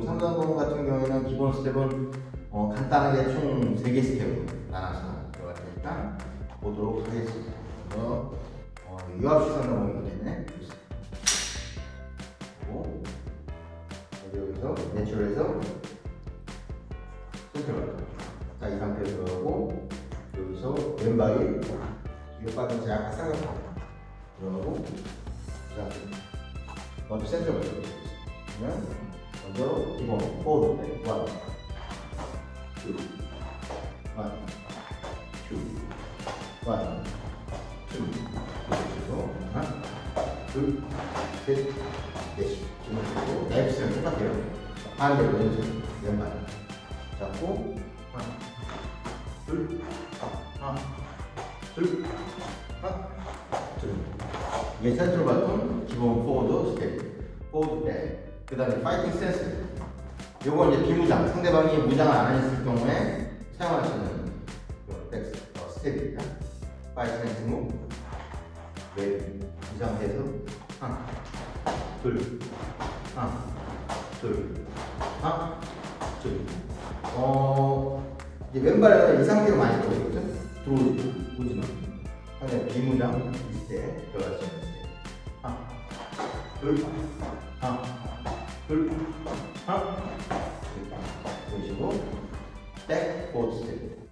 삼성동 같은 경우에는 기본 스텝은 어, 간단하게 총 3개 스텝으로 나눠서 들어갈 테니까 보도록 하겠습니다. 그래서 어, 유압 시선 넘어가기 때문에 그리고 여기서 내추럴에서 센트럴 자, 이 상태로 들어가고 여기서 왼발이 뒤로 빠진 자 약간 싸게 들어가고 그 상태 먼저 센트럴 그러면 먼저 기본 네, 원 two, one, two, one, two, 그리고 하나, 둘, 셋, 넷. 그리고 앱스는 똑같아요. 반대로 왼손, 왼발 잡고 하나, 둘, 하나, 둘, 하나, 둘. 이게 센트럴 바톤 기본 포워드 스텝, 포워드 백. 그 다음에 파이팅 센스. 요거 이제 비무장, 상대방이 무장을 안 했을 경우에 사용할 수 있는 그 백, 어, 스텝입니다. 파이팅 센스 무브. 왼, 이 상태에서 하나, 둘, 하나, 둘, 하나, 둘. 어, 이제 왼발에는 이 상태로 많이 들어오거든? 들어오지, 오지만. 상대 비무장 있을 때 들어갈 수 있는 스텝. 하나, 둘, 하나, 둘, 하나, 둘. 보시고, 백, 포드 스텝.